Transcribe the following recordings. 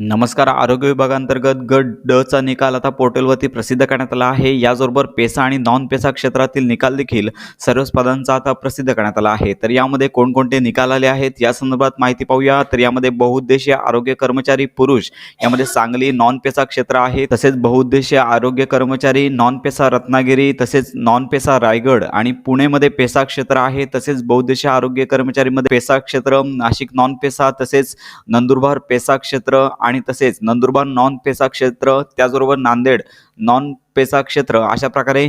नमस्कार आरोग्य विभागांतर्गत गट ड चा निकाल आता पोर्टलवरती प्रसिद्ध करण्यात आला आहे. याचबरोबर पेसा आणि नॉन पेसा क्षेत्रातील निकाल देखील सर्व स्पर्धांचा आता प्रसिद्ध करण्यात आला आहे. तर यामध्ये कोणकोणते निकाल आले आहेत? या संदर्भात माहिती पाहूया. तर यामध्ये बहुउद्देशीय आरोग्य कर्मचारी पुरुष यामध्ये सांगली नॉन पेसा क्षेत्र आहे तसेच बहुउद्देशीय आरोग्य कर्मचारी नॉन पेसा रत्नागिरी तसेच नॉन पेसा रायगड आणि पुणेमध्ये पेसा क्षेत्र आहे तसेच बहुउद्देशीय आरोग्य कर्मचारीमध्ये पेसा क्षेत्र नाशिक नॉन पेसा तसेच नंदुरबार पेसा क्षेत्र आणि तसेच नंदुरबार नॉन पेसा क्षेत्र त्याचबरोबर नांदेड नॉन पेसा क्षेत्र अशा प्रकारे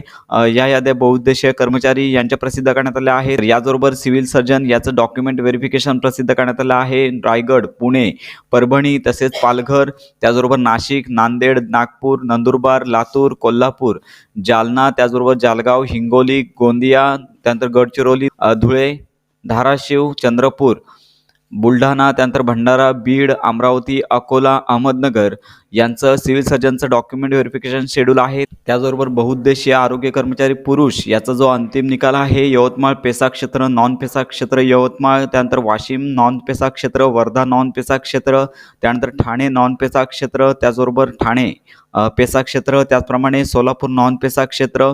या याद्या बहुउद्देशीय कर्मचारी यांच्या प्रसिद्ध करण्यात आल्या आहेत. याचबरोबर सिव्हिल सर्जन याचं डॉक्युमेंट व्हेरिफिकेशन प्रसिद्ध करण्यात आलं आहे. रायगड पुणे परभणी तसेच पालघर त्याचबरोबर नाशिक नांदेड नागपूर नंदुरबार लातूर कोल्हापूर जालना त्याचबरोबर जालगाव हिंगोली गोंदिया त्यानंतर गडचिरोली धुळे धाराशिव चंद्रपूर बुलढाणा त्यानंतर भंडारा बीड अमरावती अकोला अहमदनगर यांचं सिव्हिल सर्जनचं डॉक्युमेंट व्हेरिफिकेशन शेड्यूल आहे त्याचबरोबर बहुउद्देशीय आरोग्य कर्मचारी पुरुष याचा जो अंतिम निकाल आहे यवतमाळ पेसा क्षेत्र नॉन पेसा क्षेत्र यवतमाळ त्यानंतर वाशिम नॉन पेसा क्षेत्र वर्धा नॉन पेसा क्षेत्र त्यानंतर ठाणे नॉन पेसा क्षेत्र त्याचबरोबर ठाणे पेसा क्षेत्र त्याचप्रमाणे सोलापूर नॉन पेसा क्षेत्र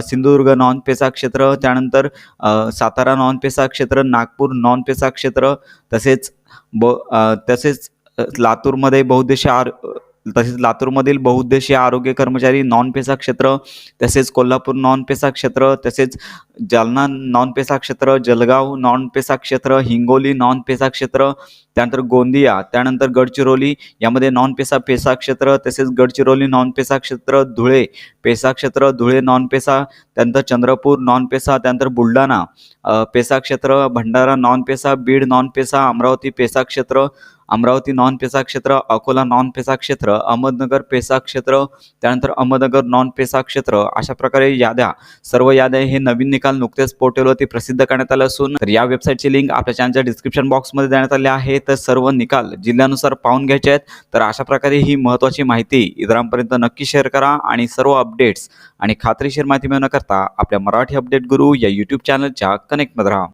सिंधुदुर्ग नॉन पेसा क्षेत्र त्यानंतर सातारा नॉन पेसा क्षेत्र नागपूर नॉन पेसा क्षेत्र तसेच ब तसेच लातूरमध्ये बहुद्देशीय आर तसेच लातूरमधील बहुउद्देशीय आरोग्य कर्मचारी नॉन पेसा क्षेत्र तसेच कोल्हापूर नॉन पेसा क्षेत्र तसेच जालना नॉन पेसा क्षेत्र जलगाव नॉन पेसा क्षेत्र हिंगोली नॉन पेसा क्षेत्र त्यानंतर गोंदिया त्यानंतर गडचिरोली यामध्ये नॉन पेसा पेसा क्षेत्र तसेच गडचिरोली नॉन पेसा क्षेत्र धुळे पेसा क्षेत्र धुळे नॉन पेसा त्यानंतर चंद्रपूर नॉन पेसा त्यानंतर बुलढाणा. पेसा क्षेत्र Bhandara non PESA Beed non PESA Amravati PESA क्षेत्र अमरावती नॉन पेसा क्षेत्र अकोला नॉन पेसा क्षेत्र अहमदनगर पेसा क्षेत्र त्यानंतर अहमदनगर नॉन पेसा क्षेत्र अशा प्रकारे याद्या. सर्व याद्या हे नवीन निकाल नुकतेच पोर्टलवरती प्रसिद्ध करण्यात आले असून तर या वेबसाईटची लिंक आपल्या चॅनलच्या डिस्क्रिप्शन बॉक्समध्ये देण्यात आली आहे. तर सर्व निकाल जिल्ह्यानुसार पाहून घ्यायचे आहेत. तर अशा प्रकारे ही महत्त्वाची माहिती इतरांपर्यंत नक्की शेअर करा आणि सर्व अपडेट्स आणि खात्रीशीर माहिती मिळवण्याकरता आपल्या मराठी अपडेट गुरु या यूट्यूब चॅनलच्या कनेक्टमध्ये राहा.